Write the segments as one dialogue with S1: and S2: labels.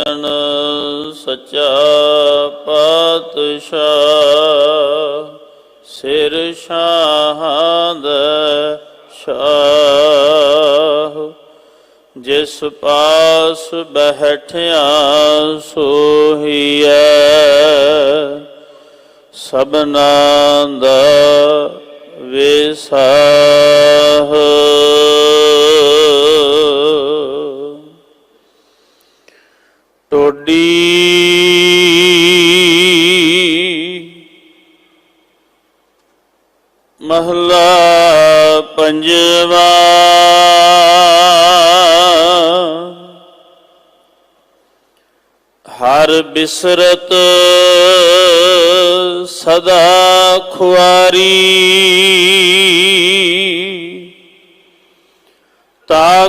S1: ਜਨ ਸੱਚਾ ਪਾਤਸ਼ਾਹ ਸਿਰ ਸ਼ਾਹਦ ਸ਼ਾਹ ਜਿਸ ਪਾਸ ਬਹਿਠਿਆ ਸੋਹੀਐ ਸਭਨਾ ਦਾ ਵਿਸਾਹ। ਟੋਡੀ ਮਹਲਾ ਪੰਜਵਾ। ਹਰ ਬਿਸਰਤ ਸਦਾ ਖੁਆਰੀ। ਤਾ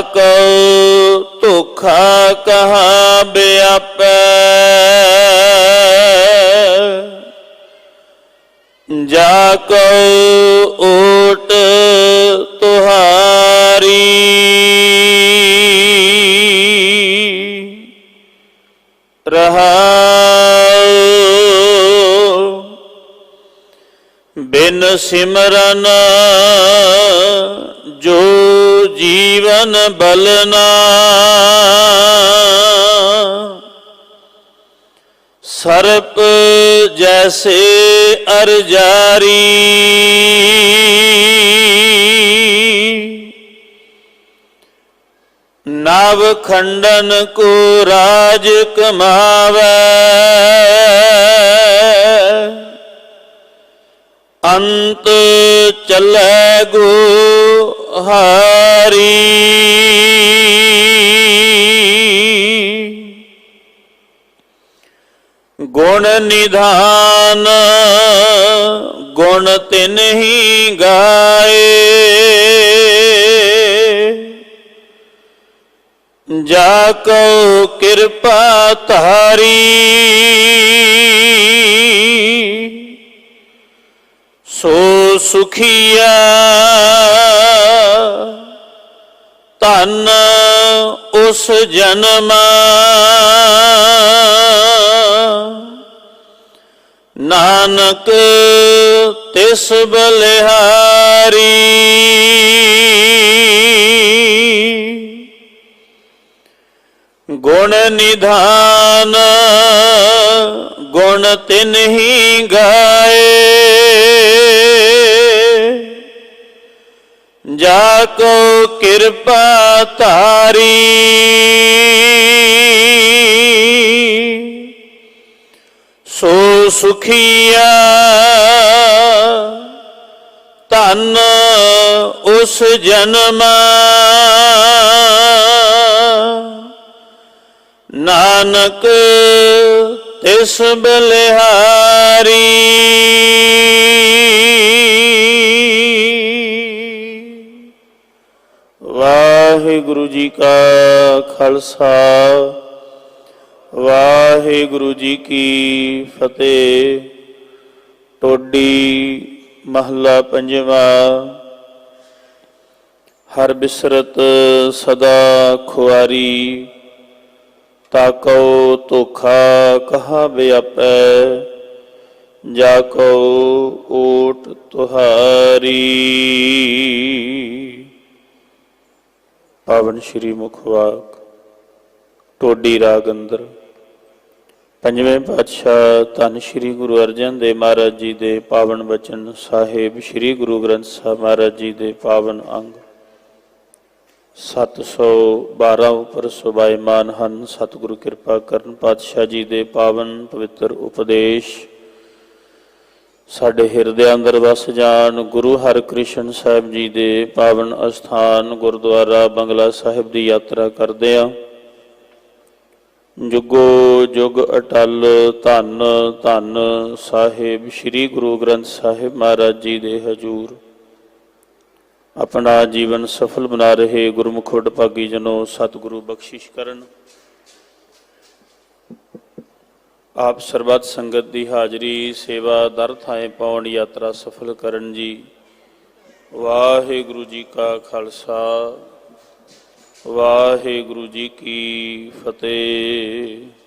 S1: ਕਉ ਧੋਖਾ ਕਹਾ ਬਿਆਪੈ। ਜਾ ਕਉ ਓਟ ਤੁਹਾਰੀ। ਰਹਾਉ ਬਿਨ ਸਿਮਰਨ ਜੋ ਜੀਵਨ ਬਲਨਾ। ਸਰਪ ਜੈਸੇ ਅਰਜਾਰੀ। ਨਵ ਖੰਡਨ ਕੋ ਰਾਜ ਕਮਾਵੇ। ਅੰਤ ਚੱਲੇ ਗੋ ਹਾਰੀ ਗੁਣ ਨਿਧਾਨ ਗੁਣ ਤਿਨ ਹੀ ਗਾਏ। ਜਾ ਕੋ ਕਿਰਪਾ ਤਾਰੀ ਸੋ ਸੁਖੀਆ ਧਨ ਉਸ ਜਨਮ। ਨਾਨਕ ਤਿਸ ਬਲਿਹਾਰੀ। ਗੁਣ ਨਿਧਾਨ ਗੁਣ ਤਿਨ ਹੀ ਗਾਏ। ਜਾ ਕੋ ਕਿਰਪਾ ਧਾਰੀ। ਸੋ ਸੁਖੀਆ ਧਨ ਉਸ ਜਨਮ। ਨਾਨਕ ਤਿਸ ਬਲਿਹਾਰੀ ਵਾਹਿਗੁਰੂ ਜੀ ਕਾ ਖਾਲਸਾ, ਵਾਹਿਗੁਰੂ ਜੀ ਕੀ ਫਤਿਹ। ਟੋਡੀ ਮਹੱਲਾ ਪੰਜਵਾਂ। ਹਰ ਬਿਸਰਤ ਸਦਾ ਖੁਆਰੀ। ਤਾਕੋ ਧੋਖਾ ਕਹਾ ਬਿਆਪੈ ਜਾ ਕੋ ਓਟ ਤੁਹਾਰੀ। ਪਾਵਨ ਸ਼੍ਰੀ ਮੁਖਵਾਕ ਟੋਡੀ ਰਾਗ ਅੰਦਰ। ਪੰਜਵੇਂ ਪਾਤਸ਼ਾਹ ਧੰਨ ਸ਼੍ਰੀ ਗੁਰੂ ਅਰਜਨ ਦੇਵ ਮਹਾਰਾਜ ਜੀ ਦੇ ਪਾਵਨ ਬਚਨ ਸਾਹਿਬ, ਸ਼੍ਰੀ ਗੁਰੂ ਗ੍ਰੰਥ ਸਾਹਿਬ ਮਹਾਰਾਜ ਜੀ ਦੇ ਪਾਵਨ ਅੰਗ। 712 ਉਪਰ ਸੁਭਾਈਮਾਨ ਹਨ। ਸਤਿਗੁਰੂ ਕਿਰਪਾ ਕਰਨ, ਪਾਤਸ਼ਾਹ ਜੀ ਦੇ ਪਾਵਨ ਪਵਿੱਤਰ ਉਪਦੇਸ਼। ਸਾਡੇ ਹਿਰਦੇ ਅੰਦਰ ਵਸ ਜਾਣ, ਗੁਰੂ ਹਰਿਕ੍ਰਿਸ਼ਨ ਸਾਹਿਬ ਜੀ ਦੇ ਪਾਵਨ ਅਸਥਾਨ ਗੁਰਦੁਆਰਾ ਬੰਗਲਾ ਸਾਹਿਬ ਦੀ ਯਾਤਰਾ ਕਰਦੇ ਆ। ਜੁਗੋ ਜੁਗ ਅਟਲ ਧੰਨ ਧੰਨ ਸਾਹਿਬ, ਸ੍ਰੀ ਗੁਰੂ ਗ੍ਰੰਥ ਸਾਹਿਬ ਮਹਾਰਾਜ ਜੀ ਦੇ ਹਜੂਰ। ਆਪਣਾ ਜੀਵਨ ਸਫਲ ਬਣਾ ਰਹੇ ਗੁਰਮੁਖ ਭਾਗੀ ਜਨੋ, ਸਤਿਗੁਰੂ ਬਖਸ਼ਿਸ਼ ਕਰਨ। ਆਪ ਸਰਬੱਤ ਸੰਗਤ ਦੀ ਹਾਜ਼ਰੀ, ਸੇਵਾ ਦਰ ਥਾਏ ਪਾਉਣ ਯਾਤਰਾ ਸਫਲ ਕਰਨ ਜੀ। ਵਾਹਿਗੁਰੂ ਜੀ ਕਾ ਖਾਲਸਾ, ਵਾਹਿਗੁਰੂ ਜੀ ਕੀ ਫਤਿਹ।